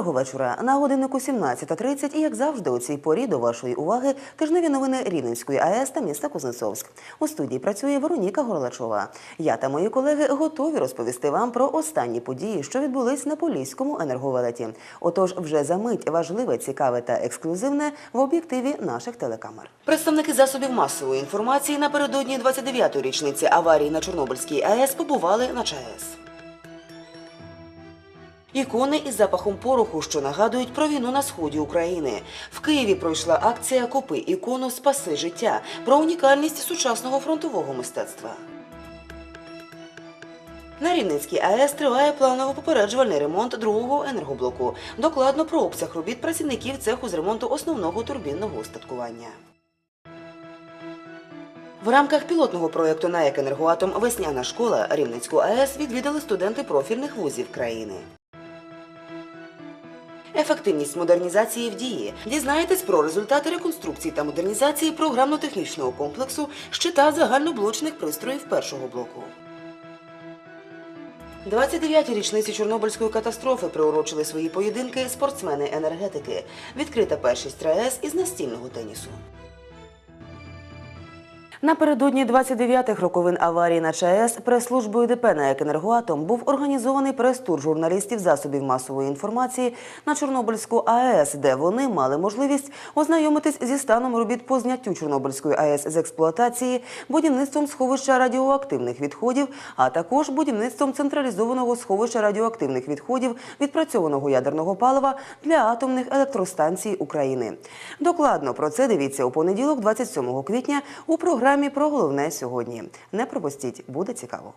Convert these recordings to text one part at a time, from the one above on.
Доброго вечора. На годиннику 17.30 і як завжди у цій порі до вашої уваги тижневі новини Рівненської АЕС та міста Кузнецовськ. У студії працює Вероніка Горлачова. Я та мої колеги готові розповісти вам про останні події, що відбулись на Поліському енерговелеті. Отож, вже за мить важливе, цікаве та ексклюзивне в об'єктиві наших телекамер. Представники засобів масової інформації напередодні 29-ї річниці аварії на Чорнобильській АЕС побували на ЧАЕС. Ікони із запахом пороху, що нагадують про війну на сході України. В Києві пройшла акція Купи ікону Спаси життя про унікальність сучасного фронтового мистецтва. На Рівненській АЕС триває планово-попереджувальний ремонт другого енергоблоку. Докладно про обсяг робіт працівників цеху з ремонту основного турбінного устаткування. В рамках пілотного проєкту «НАЕК Енергоатом Весняна школа Рівненську АЕС відвідали студенти профільних вузів країни. Ефективність модернізації в дії. Дізнаєтесь про результати реконструкції та модернізації програмно-технічного комплексу щита загальноблочних пристроїв першого блоку. 29-ті річниці Чорнобильської катастрофи приурочили свої поєдинки спортсмени-енергетики. Відкрита першість РаЕС із настільного тенісу. Напередодні 29-х роковин аварії на ЧАЕС прес-службою ДП на «Екенергоатом» був організований прес-тур журналістів засобів масової інформації на Чорнобильську АЕС, де вони мали можливість ознайомитись зі станом робіт по зняттю Чорнобильської АЕС з експлуатації, будівництвом сховища радіоактивних відходів, а також будівництвом централізованого сховища радіоактивних відходів відпрацьованого ядерного палива для атомних електростанцій України. Докладно про це дивіться у понеділок, 27 квітня, у програмі про головне сьогодні. Не пропустіть, буде цікаво.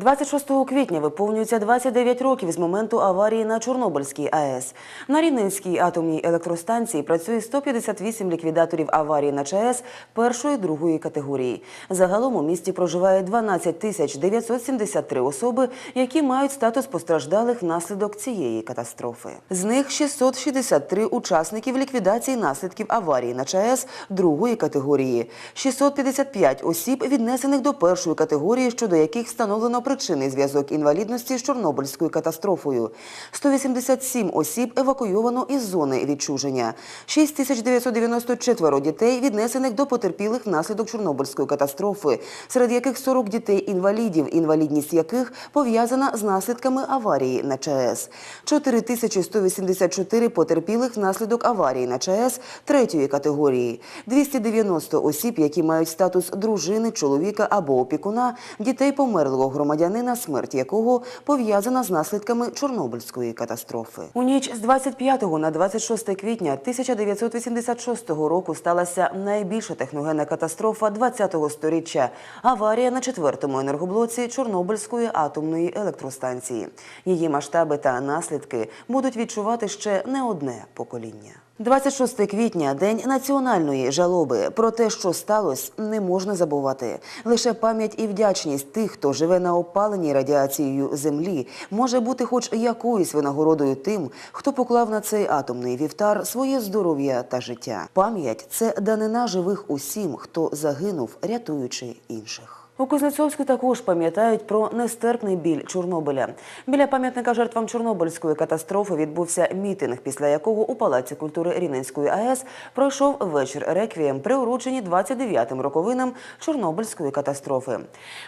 26 квітня виповнюється 29 років з моменту аварії на Чорнобильській АЕС. На Рівненській атомній електростанції працює 158 ліквідаторів аварії на ЧАЕС першої другої категорії. Загалом у місті проживає 12 тисяч 973 особи, які мають статус постраждалих внаслідок цієї катастрофи. З них 663 учасників ліквідації наслідків аварії на ЧАЕС другої категорії, 655 осіб, віднесених до першої категорії, щодо яких встановлено причинний зв'язок інвалідності з Чорнобильською катастрофою. 187 осіб евакуйовано із зони відчуження. 6994 дітей віднесених до потерпілих внаслідок Чорнобильської катастрофи, серед яких 40 дітей-інвалідів, інвалідність яких пов'язана з наслідками аварії на ЧАЕС. 4184 потерпілих внаслідок аварії на ЧАЕС третьої категорії. 290 осіб, які мають статус дружини, чоловіка або опікуна, дітей померлого громадянина, смерть якого пов'язана з наслідками Чорнобильської катастрофи. У ніч з 25 на 26 квітня 1986 року сталася найбільша техногенна катастрофа 20-го сторіччя – аварія на четвертому енергоблоці Чорнобильської атомної електростанції. Її масштаби та наслідки будуть відчувати ще не одне покоління. 26 квітня день національної жалоби. Про те, що сталося, не можна забувати. Лише пам'ять і вдячність тих, хто живе на опаленій радіацією землі, може бути хоч якоюсь винагородою тим, хто поклав на цей атомний вівтар своє здоров'я та життя. Пам'ять це данина живих усім, хто загинув, рятуючи інших. У Кузнецовську також пам'ятають про нестерпний біль Чорнобиля. Біля пам'ятника жертвам Чорнобильської катастрофи відбувся мітинг, після якого у Палаці культури Рівненської АЕС пройшов вечір реквієм, приурочені 29-м роковинам Чорнобильської катастрофи.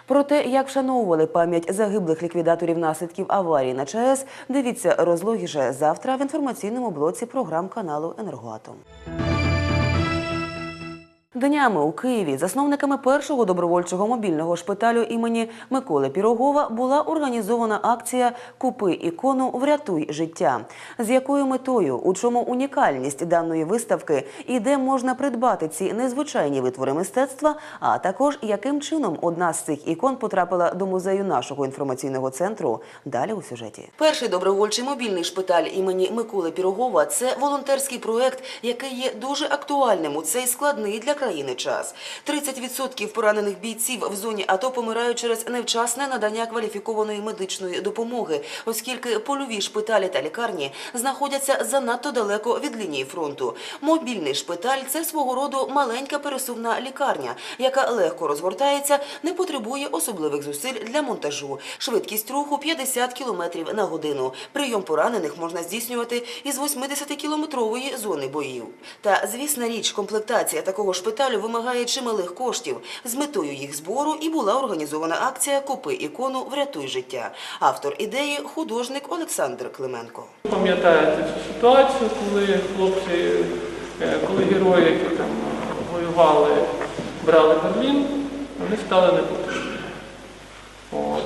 Про те, як вшановували пам'ять загиблих ліквідаторів наслідків аварії на ЧАЕС, дивіться розлогіше завтра в інформаційному блоці програм каналу Енергоатом. Днями у Києві засновниками першого добровольчого мобільного шпиталю імені Миколи Пірогова була організована акція Купи ікону Врятуй життя. З якою метою, у чому унікальність даної виставки і де можна придбати ці незвичайні витвори мистецтва, а також яким чином одна з цих ікон потрапила до музею нашого інформаційного центру. Далі у сюжеті. Перший добровольчий мобільний шпиталь імені Миколи Пірогова це волонтерський проект, який є дуже актуальним у цей складний для країни України час. 30% поранених бійців в зоні АТО помирають через невчасне надання кваліфікованої медичної допомоги, оскільки польові шпиталі та лікарні знаходяться занадто далеко від лінії фронту. Мобільний шпиталь це свого роду маленька пересувна лікарня, яка легко розгортається, не потребує особливих зусиль для монтажу. Швидкість руху 50 км на годину. Прийом поранених можна здійснювати із 80-кілометрової зони боїв. Та звісна річ, комплектація такого шпиталю вимагає чималих коштів. З метою їх збору і була організована акція Купи ікону Врятуй життя. Автор ідеї художник Олександр Клименко. Пам'ятаєте цю ситуацію, коли хлопці, е, коли герої, які там воювали, брали Берлін, вони стали непотрібні. От.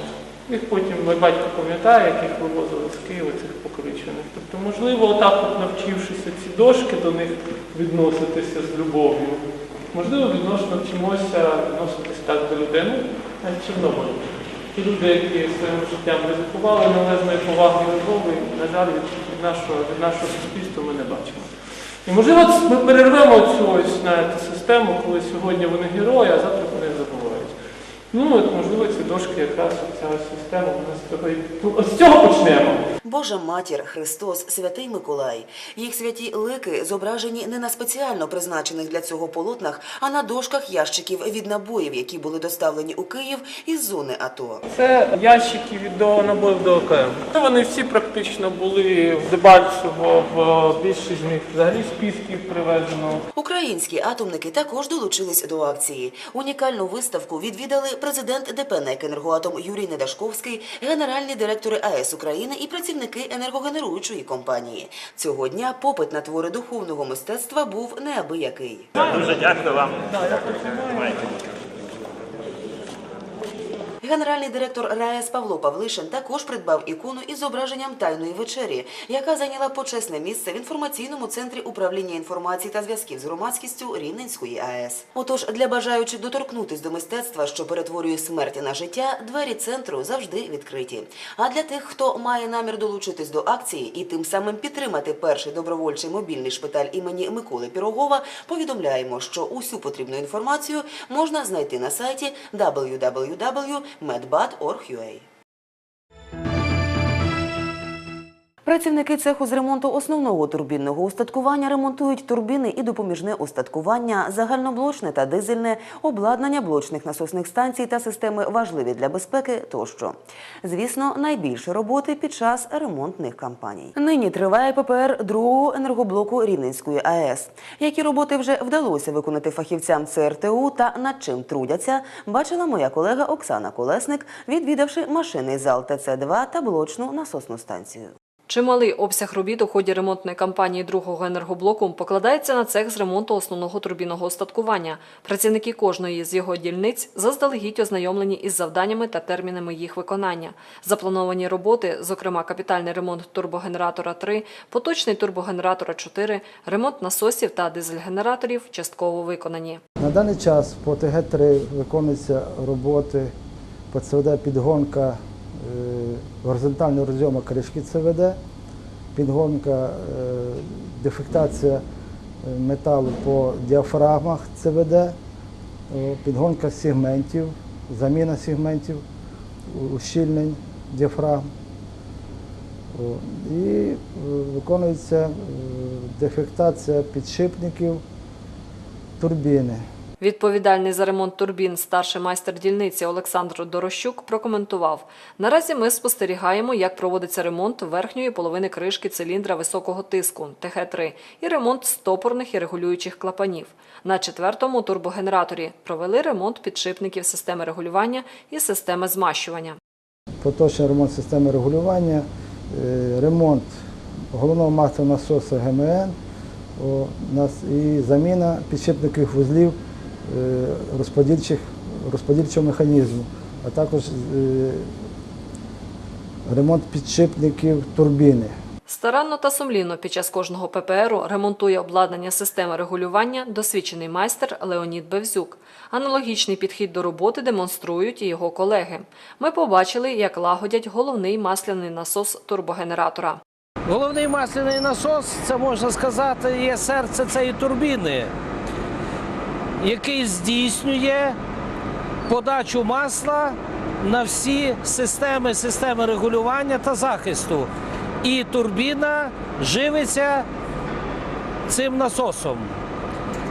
Їх потім мій батько пам'ятає, як їх вивозили з Києва, цих покалічених. Тобто, можливо, отак от навчившися ці дошки до них відноситися з любов'ю, можливо, відносно вчимося відноситись так до людини, навіть в Чорнобилі. Ті люди, які своїм життям ризикували належної поваги любові, на жаль, від, нашого, від нашого суспільства ми не бачимо. І можливо, ми перервемо цю ось знаєте, систему, коли сьогодні вони герої, а завтра вони них забувають. Ну, от, можливо, ці дошки якраз ця система, цього, ну, от з цього почнемо. Божа матір, Христос, Святий Миколай. Їх святі лики зображені не на спеціально призначених для цього полотнах, а на дошках ящиків від набоїв, які були доставлені у Київ із зони АТО. Це ящики від до набоїв до ОКМ. Вони всі практично були в Дебальцево, в більшість з них взагалі з Пісків привезено. Українські атомники також долучились до акції. Унікальну виставку відвідали президент ДП «НЕК «Енергоатом» Юрій Недашковський, генеральні директори АЕС України і працівники енергогенеруючої компанії. Цього дня попит на твори духовного мистецтва був неабиякий. Дуже дякую вам. Генеральний директор РаЕС Павло Павлишин також придбав ікону із зображенням тайної вечері, яка зайняла почесне місце в інформаційному центрі управління інформації та зв'язків з громадськістю Рівненської АЕС. Отож, для бажаючих доторкнутись до мистецтва, що перетворює смерть на життя, двері центру завжди відкриті. А для тих, хто має намір долучитись до акції і тим самим підтримати перший добровольчий мобільний шпиталь імені Миколи Пірогова, повідомляємо, що усю потрібну інформацію можна знайти на сайті www.medbat.org.ua. Працівники цеху з ремонту основного турбінного устаткування ремонтують турбіни і допоміжне устаткування, загальноблочне та дизельне, обладнання блочних насосних станцій та системи важливі для безпеки тощо. Звісно, найбільше роботи під час ремонтних кампаній. Нині триває ППР другого енергоблоку Рівненської АЕС. Які роботи вже вдалося виконати фахівцям ЦРТУ та над чим трудяться, бачила моя колега Оксана Колесник, відвідавши машинний зал ТЦ-2 та блочну насосну станцію. Чималий обсяг робіт у ході ремонтної кампанії другого енергоблоку покладається на цех з ремонту основного турбінного устаткування. Працівники кожної з його дільниць заздалегідь ознайомлені із завданнями та термінами їх виконання. Заплановані роботи, зокрема капітальний ремонт турбогенератора 3, поточний турбогенератора 4, ремонт насосів та дизель-генераторів частково виконані. На даний час по ТГ-3 виконуються роботи по ЦВД підгонка горизонтального розйому кришки ЦВД, підгонка, е, дефектація е, металу по діафрагмах ЦВД, е, підгонка сегментів, заміна сегментів, ущільнень діафрагм. І виконується дефектація підшипників турбіни. Відповідальний за ремонт турбін старший майстер дільниці Олександр Дорощук прокоментував: наразі ми спостерігаємо, як проводиться ремонт верхньої половини кришки циліндра високого тиску ТГ-3 і ремонт стопорних і регулюючих клапанів. На четвертому турбогенераторі провели ремонт підшипників системи регулювання і системи змащування. поточний ремонт системи регулювання, е, ремонт головного масового насосу ГМН і заміна підшипникових вузлів розподільчих, розподільчого механізму, а також е, ремонт підшипників турбіни. Старанно та сумлінно під час кожного ППРу ремонтує обладнання системи регулювання досвідчений майстер Леонід Бевзюк. Аналогічний підхід до роботи демонструють і його колеги. Ми побачили, як лагодять головний масляний насос турбогенератора. Головний масляний насос, це можна сказати, є серце цієї турбіни. Який здійснює подачу масла на всі системи, системи регулювання та захисту. І турбіна живиться цим насосом.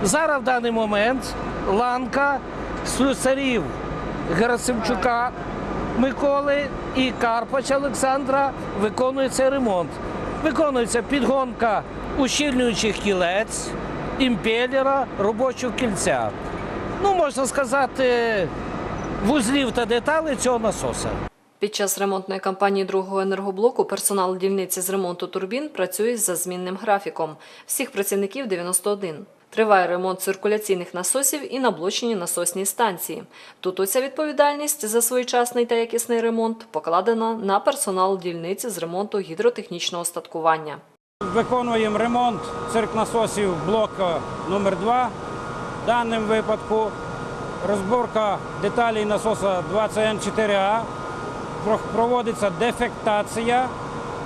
Зараз в даний момент ланка слюсарів Герасимчука Миколи і Карпача Олександра виконує цей ремонт. Виконується підгонка ущільнюючих кілець, імпелера, робочого кільця. Ну, можна сказати, вузлів та деталей цього насоса. Під час ремонтної кампанії другого енергоблоку персонал дільниці з ремонту турбін працює за змінним графіком. Всіх працівників 91. Триває ремонт циркуляційних насосів і на блочній насосній станції. Тут уся відповідальність за своєчасний та якісний ремонт покладена на персонал дільниці з ремонту гідротехнічного остаткування. Виконуємо ремонт циркнасосів блока номер 2 В даному випадку розборка деталей насоса 20Н4А, проводиться дефектація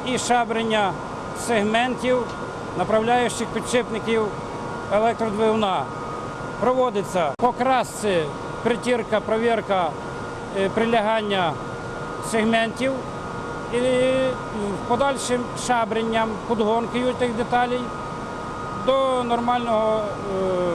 і шабрення сегментів направляючих підшипників електродвигуна. Проводиться по красці притірка, провірка е, прилягання сегментів і подальшим шабренням, подгонкою тих деталей до нормального е,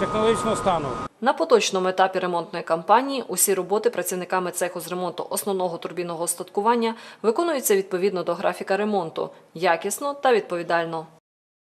технологічного стану. На поточному етапі ремонтної кампанії усі роботи працівниками цеху з ремонту основного турбінного остаткування виконуються відповідно до графіка ремонту, якісно та відповідально.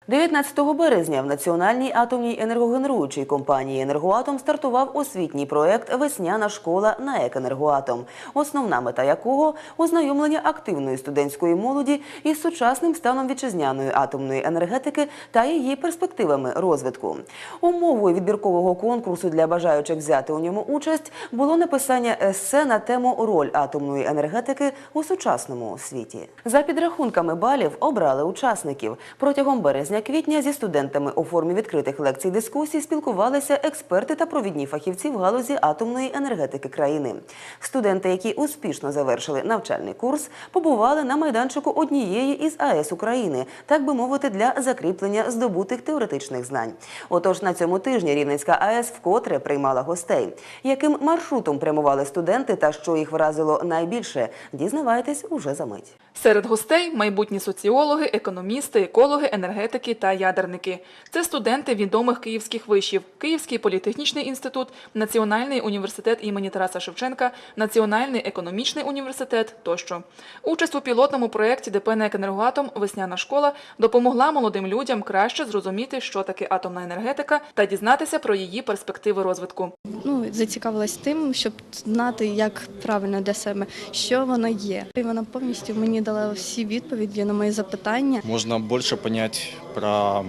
19 березня в Національній атомній енергогенеруючій компанії «Енергоатом» стартував освітній проект Весняна школа на «Екенергоатом», основна мета якого – ознайомлення активної студентської молоді із сучасним станом вітчизняної атомної енергетики та її перспективами розвитку. Умовою відбіркового конкурсу для бажаючих взяти у ньому участь було написання есе на тему «Роль атомної енергетики у сучасному світі». За підрахунками балів обрали учасників. Протягом березня-квітня зі студентами у формі відкритих лекцій дискусій спілкувалися експерти та провідні фахівці в галузі атомної енергетики країни. Студенти, які успішно завершили навчальний курс, побували на майданчику однієї із АЕС України, так би мовити, для закріплення здобутих теоретичних знань. Отож, на цьому тижні Рівненська АЕС вкотре приймала гостей. Яким маршрутом прямували студенти та що їх вразило найбільше, дізнавайтесь уже за мить. Серед гостей майбутні соціологи, економісти, екологи, енергетики та ядерники. Це студенти відомих київських вишів: Київський політехнічний інститут, Національний університет імені Тараса Шевченка, Національний економічний університет тощо. Участь у пілотному проєкті ДП «НЕК «Енергоатом» Весняна школа допомогла молодим людям краще зрозуміти, що таке атомна енергетика, та дізнатися про її перспективи розвитку. ну, зацікавилась тим, щоб знати, як правильно для себе, що воно є. І вона повністю мені дала всі відповіді на мої запитання. Можно больше понять про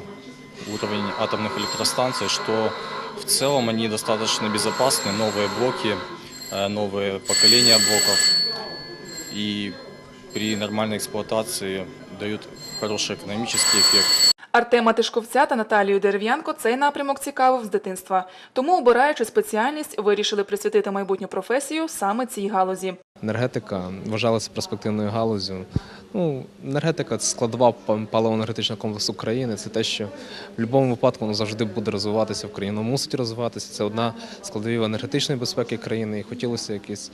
уровень атомных электростанций, что в целом они достаточно безопасны, новые блоки, э, новые поколения блоков и при нормальной эксплуатации дают хороший экономический эффект. Артема Тишковця та Наталію Дерев'янко цей напрямок цікавив з дитинства. Тому, обираючи спеціальність, вирішили присвятити майбутню професію саме цій галузі. Енергетика вважалася перспективною галузю. Ну, енергетика це складова паливо-енергетичного комплексу країни. Це те, що в будь-якому випадку воно завжди буде розвиватися в країні. Воно мусить розвиватися. Це одна з складовів енергетичної безпеки країни. І хотілося якийсь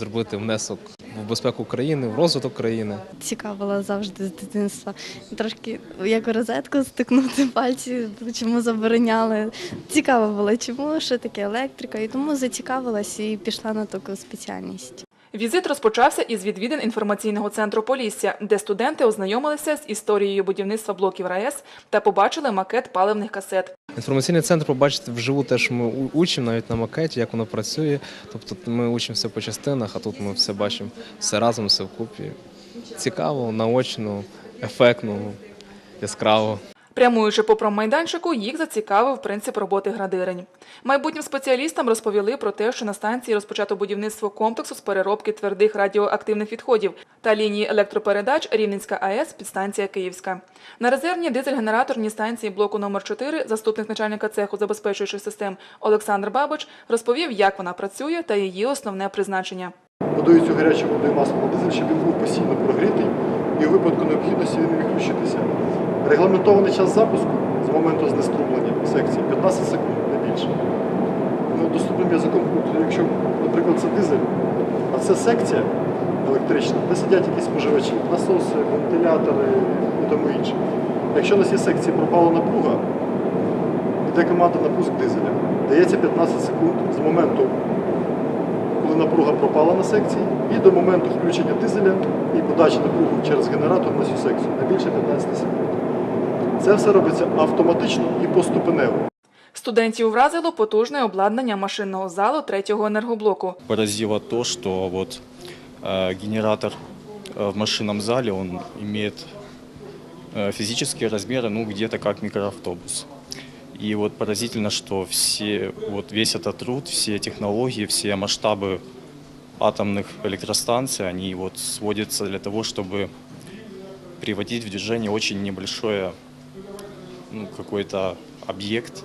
зробити внесок в безпеку країни, в розвиток країни. Цікавила завжди з дитинства. Трошки як у розетку стикнути пальці, чому забороняли. Цікаво було, чому що таке електрика, і тому зацікавилась і пішла на таку спеціальність. Візит розпочався із відвідин інформаційного центру Полісся, де студенти ознайомилися з історією будівництва блоків РАЕС та побачили макет паливних касет. Інформаційний центр побачити вживу теж ми учимо навіть на макеті, як воно працює. Тобто ми учимося по частинах, а тут ми все бачимо все разом, все вкупі. Цікаво, наочно, ефектно, яскраво. Прямуючи по промайданчику, їх зацікавив принцип роботи градирень. Майбутнім спеціалістам розповіли про те, що на станції розпочато будівництво комплексу з переробки твердих радіоактивних відходів та лінії електропередач Рівненська АЕС підстанція Київська. На резервній дизель-генераторній станції блоку номер 4 заступник начальника цеху забезпечуючих систем Олександр Бабич розповів, як вона працює та її основне призначення. Цю гарячу воду і масло на дизель, щоб він був постійно прогрітий і у випадку необхідності він міг включитися. Регламентований час запуску з моменту знеструмлення секції 15 секунд, не більше. Ну, доступним язиком, якщо, наприклад, це дизель, а це секція електрична, де сидять якісь споживачі, насоси, вентилятори і тому інше. Якщо на цій секції пропала напруга, йде команда на пуск дизеля. Дається 15 секунд з моменту, коли напруга пропала на секції, і до моменту включення дизеля і подачі напруги через генератор на цю секцію. Не більше 15 секунд. Це все робиться автоматично і поступенево. Студентів вразило потужне обладнання машинного залу третього енергоблоку. Поразило то, что вот э, генератор э, в машинном зале, он имеет э, физические размеры, ну, где-то как микроавтобус. И вот поразительно, что все, вот весь этот труд, все технологии, все масштабы атомных электростанций, они вот сводятся для того, чтобы приводить в движение очень небольшое ну, какой-то объект,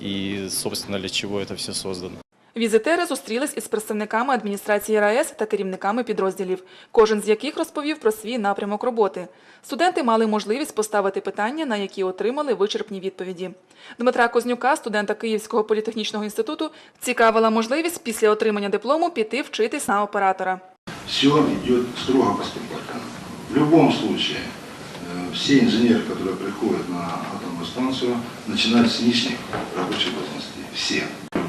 и, собственно, для чего это все создано. Візитери зустрілись із представниками адміністрації РаЕС та керівниками підрозділів, кожен з яких розповів про свій напрямок роботи. Студенти мали можливість поставити питання, на які отримали вичерпні відповіді. Дмитра Кознюка, студента Київського політехнічного інституту, цікавила можливість після отримання диплому піти вчитись на оператора. все идет строго поступательно. В любом случае, э, все инженеры, которые приходят на атомную станцию, начинают с нижних рабочих должностей. Все.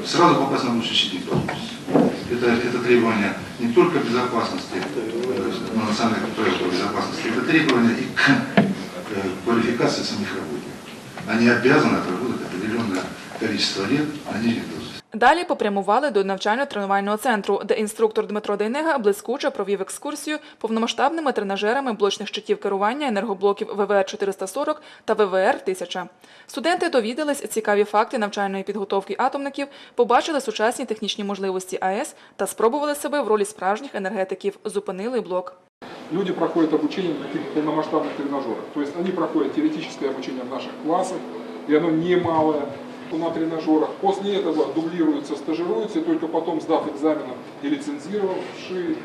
Сразу попасть на научный щит не может. Это, это требование не только безопасности, э, на национальных правил по безопасности, это требование и к э, квалификации самих работников. Они обязаны отработать определенное количество лет на нижних. Далі попрямували до навчально-тренувального центру, де інструктор Дмитро Дейнега блискуче провів екскурсію повномасштабними тренажерами блочних щитів керування енергоблоків ВВР-440 та ВВР-1000. Студенти довідались цікаві факти навчальної підготовки атомників, побачили сучасні технічні можливості АЕС та спробували себе в ролі справжніх енергетиків. Зупинили блок. Люди проходят обучение на таких полномасштабных тренажерах. То есть они проходят теоретическое обучение в наших классах, и оно немалое на тренажерах. После этого дублируются, стажируются, и только потом, сдав экзамены и лицензировавшие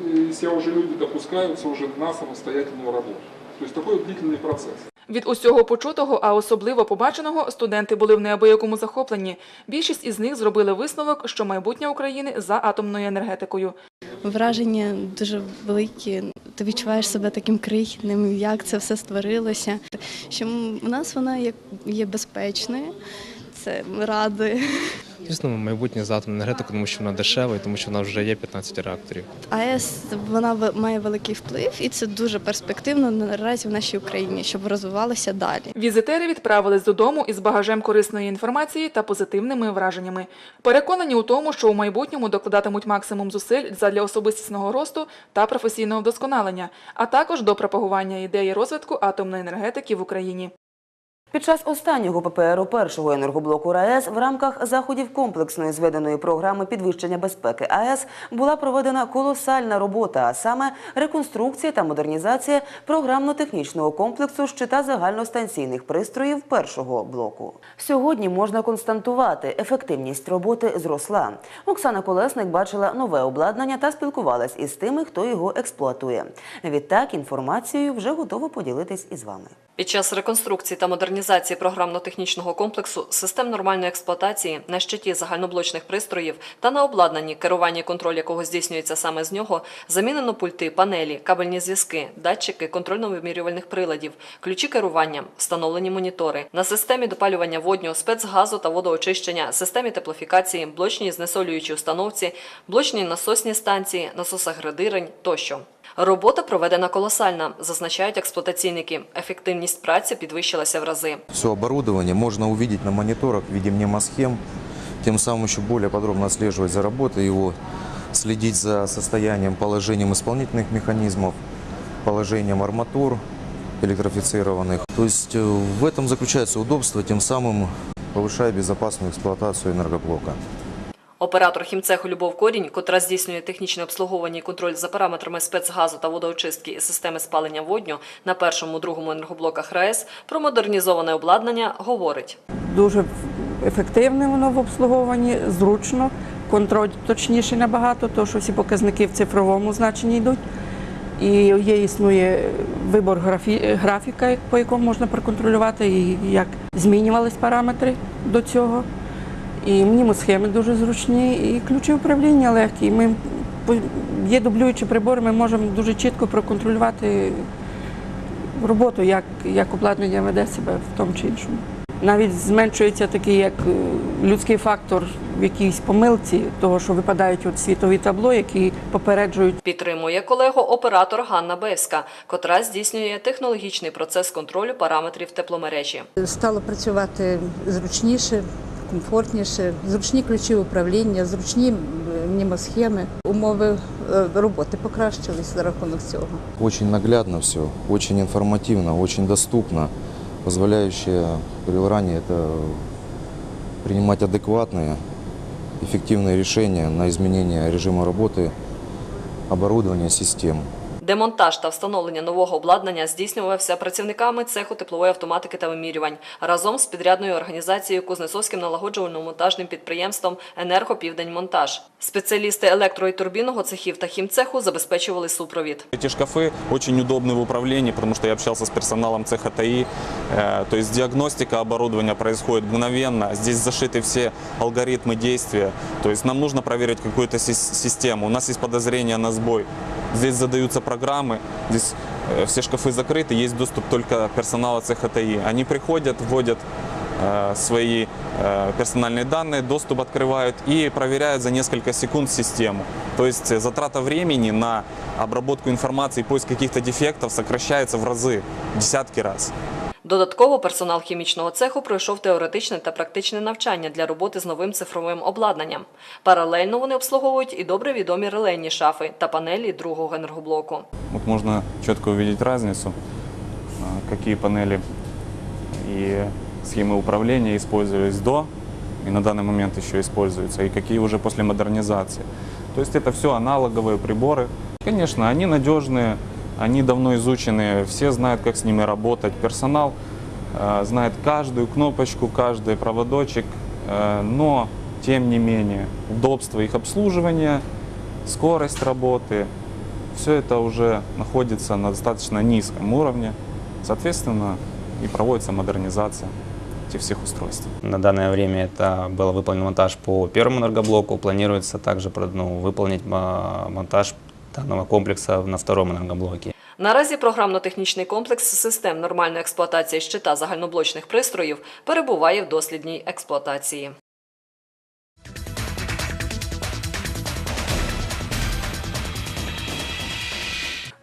э, себя уже люди допускаются уже на самостоятельную работу. То есть такой длительный процесс. Від усього почутого, а особливо побаченого, студенти були в неабиякому захопленні. Більшість із них зробили висновок, що майбутнє України за атомною енергетикою. Враження дуже великі. Ти відчуваєш себе таким крихітним, як це все створилося. Що у нас вона є, є безпечною. Це радує. Звісно, майбутнє за атомну енергетику, тому що вона дешева і тому що вона вже є 15 реакторів. АЕС вона в- має великий вплив, і це дуже перспективно наразі в нашій Україні, щоб розвивалося далі. Візитери відправились додому із багажем корисної інформації та позитивними враженнями. Переконані у тому, що у майбутньому докладатимуть максимум зусиль задля особистісного росту та професійного вдосконалення, а також до пропагування ідеї розвитку атомної енергетики в Україні. Під час останнього ППРу першого енергоблоку РаЕС в рамках заходів комплексної зведеної програми підвищення безпеки АЕС була проведена колосальна робота, а саме реконструкція та модернізація програмно-технічного комплексу щита загальностанційних пристроїв першого блоку. Сьогодні можна констатувати, ефективність роботи зросла. Оксана Колесник бачила нове обладнання та спілкувалась із тими, хто його експлуатує. Відтак інформацією вже готова поділитись із вами. Під час реконструкції та модернізації програмно-технічного комплексу, систем нормальної експлуатації, на щиті загальноблочних пристроїв та на обладнанні, керування і контроль якого здійснюється саме з нього, замінено пульти, панелі, кабельні зв'язки, датчики контрольно-вимірювальних приладів, ключі керування, встановлені монітори, на системі допалювання водню, спецгазу та водоочищення, системі теплофікації, блочній знесолюючій установці, блочній насосні станції, насосах градирень тощо. Робота проведена колосальна, зазначають експлуатаційники. Ефективність праці підвищилася в рази. Все оборудование можно увидеть на мониторах в виде мнемосхем, тем самым еще более подробно отслеживать за работой его, следить за состоянием, положением исполнительных механизмов, положением арматур электрифицированных. То есть э, в этом заключается удобство, тем самым повышая безопасную эксплуатацию энергоблока. Оператор хімцеху Любов Корінь, котра здійснює технічне обслуговування і контроль за параметрами спецгазу та водоочистки і системи спалення водню на першому другому енергоблоках РаЕС про модернізоване обладнання говорить. Дуже ефективне воно в обслуговуванні, зручно, контроль точніший набагато, тому що всі показники в цифровому значенні йдуть. І є існує вибор графі- графіка, по якому можна проконтролювати, і як змінювались параметри до цього. І мнімосхеми дуже зручні, і ключі управління легкі. Ми по- є дублюючі прибори, ми можемо дуже чітко проконтролювати роботу, як, як обладнання веде себе в тому чи іншому. Навіть зменшується такий як е, людський фактор в якійсь помилці, того, що випадають от світові табло, які попереджують Підтримує колегу оператор Ганна Бевська, котра здійснює технологічний процес контролю параметрів тепломережі. Стало працювати зручніше, комфортніше, зручні ключі управління, зручні м, мнімосхеми. Умови е, роботи покращились за рахунок цього. Очень наглядно все, очень информативно, очень доступно, позволяющее при ранее это принимать адекватные, эффективные решения на изменение режима работы, оборудования, систем. Демонтаж та встановлення нового обладнання здійснювався працівниками цеху теплової автоматики та вимірювань разом з підрядною організацією Кузнецовським налагоджувально-монтажним підприємством «Енергопівденьмонтаж». Спеціалісти електро- і турбінного цехів та хімцеху забезпечували супровід. Эти шкафы очень удобны в управлении, потому что я общался с персоналом цеха ТАИ. Э, То есть диагностика оборудования происходит мгновенно. Здесь зашиты все алгоритмы действия. То есть нам нужно проверить какую-то сис- систему. У нас есть подозрение на сбой. Здесь задаются программы, здесь э, все шкафы закрыты, есть доступ только персонала цеха ТАИ. Они приходят, вводят э, свои э, персональные данные, доступ открывают и проверяют за несколько секунд систему. То есть э, затрата времени на обработку информации и поиск каких-то дефектов сокращается в разы, в десятки раз. Додатково персонал хімічного цеху пройшов теоретичне та практичне навчання для роботи з новим цифровим обладнанням. Паралельно вони обслуговують і добре відомі релейні шафи та панелі другого енергоблоку. Вот можно четко увидеть разницу, а, какие панели и схемы управления использовались до и на данный момент еще используются, и какие уже после модернизации. То есть это все аналоговые приборы. Конечно, они надежные, они давно изучены, все знают, как с ними работать. Персонал э, знает каждую кнопочку, каждый проводочек, э, но тем не менее удобство их обслуживания, скорость работы, все это уже находится на достаточно низком уровне. Соответственно, и проводится модернизация этих всех устройств. На данное время это был выполнен монтаж по первому энергоблоку. Планируется также ну, выполнить а, монтаж данного комплекса на втором энергоблоке. Наразі програмно-технічний комплекс систем нормальної експлуатації щита загальноблочних пристроїв перебуває в дослідній експлуатації.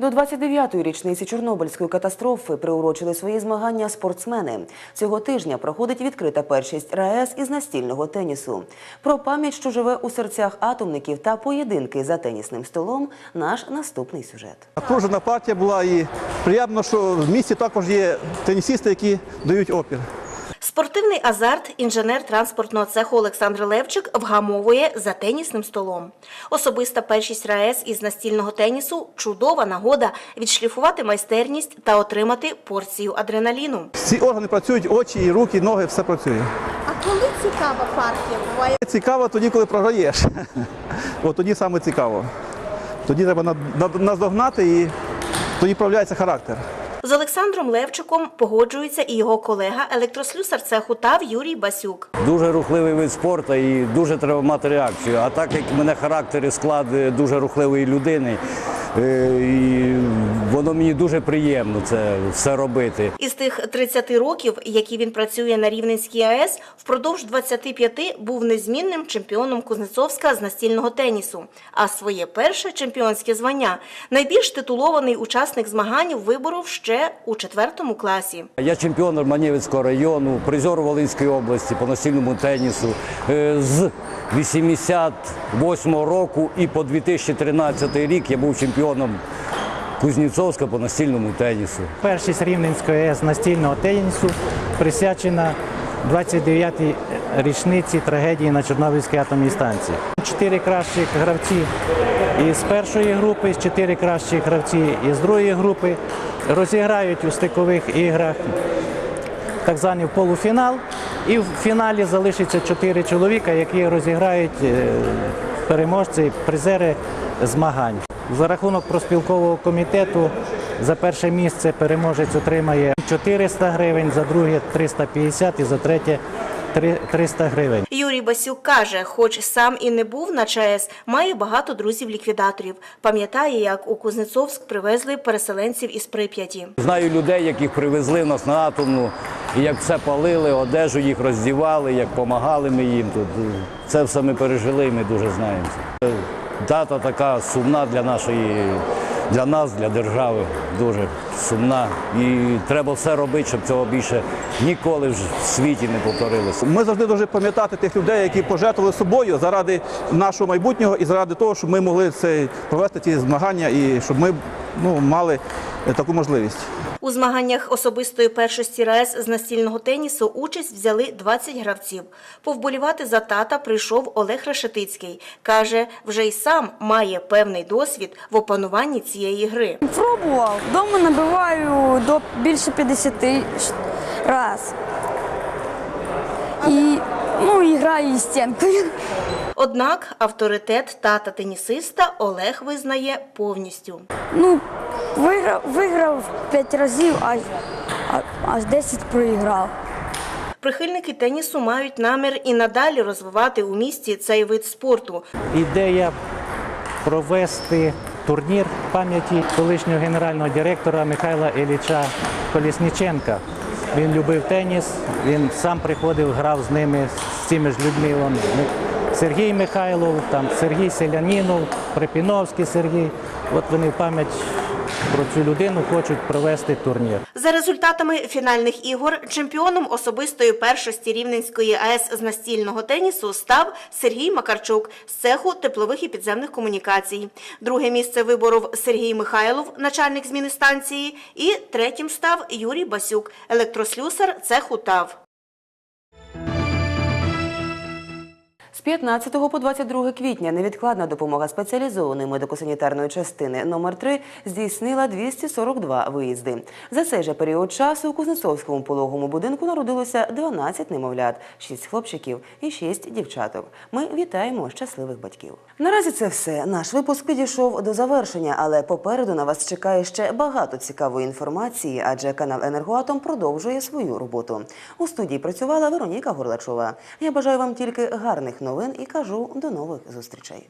До 29-ї річниці Чорнобильської катастрофи приурочили свої змагання спортсмени. Цього тижня проходить відкрита першість РаЕС із настільного тенісу. Про пам'ять, що живе у серцях атомників та поєдинки за тенісним столом. Наш наступний сюжет. Окружена партія була і приємно, що в місті також є тенісісти, які дають опір. Спортивний азарт інженер транспортного цеху Олександр Левчик вгамовує за тенісним столом. Особиста першість РаЕС із настільного тенісу чудова нагода відшліфувати майстерність та отримати порцію адреналіну. Всі органи працюють, очі, і руки, і ноги, все працює. А коли цікава партія буває? Цікаво тоді, коли програєш. От тоді саме цікаво. Тоді треба наздогнати і тоді проявляється характер. З Олександром Левчиком погоджується і його колега електрослюсар цеху ТАВ Юрій Басюк. Дуже рухливий вид спорту і дуже треба мати реакцію. А так як в мене характер і склад е, дуже рухливої людини, і воно мені дуже приємно це все робити. Із тих 30 років, які він працює на Рівненській АЕС, впродовж 25 був незмінним чемпіоном Кузнецовська з настільного тенісу. А своє перше чемпіонське звання найбільш титулований учасник змагань виборов ще у четвертому класі. Я чемпіон Романівського району, призер Волинської області по настільному тенісу Е, з 88 року і по 2013 рік я був чемпіоном Кузнєцовська по настільному тенісу. Першість Рівненської АЕС настільного тенісу присвячена 29-й річниці трагедії на Чорнобильській атомній станції. Чотири кращих гравці із першої групи, чотири кращі гравці із другої групи розіграють у стикових іграх так званий полуфінал. І в фіналі залишиться чотири чоловіка, які розіграють е, переможці, призери змагань. За рахунок проспілкового комітету за перше місце переможець отримає 400 гривень, за друге 350 і за третє 300 гривень. Юрій Басюк каже, хоч сам і не був на ЧАЕС, має багато друзів-ліквідаторів. Пам'ятає, як у Кузнецовськ привезли переселенців із Прип'яті. Знаю людей, яких привезли в нас на атомну, і як все палили, одежу їх роздівали, як допомагали ми їм тут. Це все ми пережили, і ми дуже знаємо. Дата така сумна для нашої, для нас, для держави, дуже сумна. І треба все робити, щоб цього більше ніколи в світі не повторилося. Ми завжди дуже пам'ятати тих людей, які пожертвували собою заради нашого майбутнього і заради того, щоб ми могли це провести ці змагання і щоб ми ну, мали таку можливість. У змаганнях особистої першості РаЕС з настільного тенісу участь взяли 20 гравців. Повболівати за тата прийшов Олег Решетицький. Каже, вже й сам має певний досвід в опануванні цієї гри. Пробував. Дома набиваю до більше 50 раз. І, ну, і граю із стінкою. Однак авторитет тата тенісиста Олег визнає повністю. Ну, виграв, виграв 5 разів, аж, аж 10 проіграв. Прихильники тенісу мають намір і надалі розвивати у місті цей вид спорту. Ідея провести турнір пам'яті колишнього генерального директора Михайла Ілліча Колісніченка. Він любив теніс, він сам приходив, грав з ними, з цими ж людьми. Вон, Сергій Михайлов, там, Сергій Селянінов, Припіновський Сергій. От вони в пам'ять про цю людину хочуть провести турнір. За результатами фінальних ігор чемпіоном особистої першості Рівненської АЕС з настільного тенісу став Сергій Макарчук з цеху теплових і підземних комунікацій. Друге місце виборов Сергій Михайлов, начальник зміни станції, і третім став Юрій Басюк, електрослюсар цеху ТАВ. 15 по 22 квітня невідкладна допомога спеціалізованої медико-санітарної частини номер 3 здійснила 242 виїзди. За цей же період часу у Кузнецовському пологовому будинку народилося 12 немовлят, 6 хлопчиків і 6 дівчаток. Ми вітаємо щасливих батьків. Наразі це все. Наш випуск підійшов до завершення, але попереду на вас чекає ще багато цікавої інформації, адже канал Енергоатом продовжує свою роботу. У студії працювала Вероніка Горлачова. Я бажаю вам тільки гарних новин і кажу до нових зустрічей.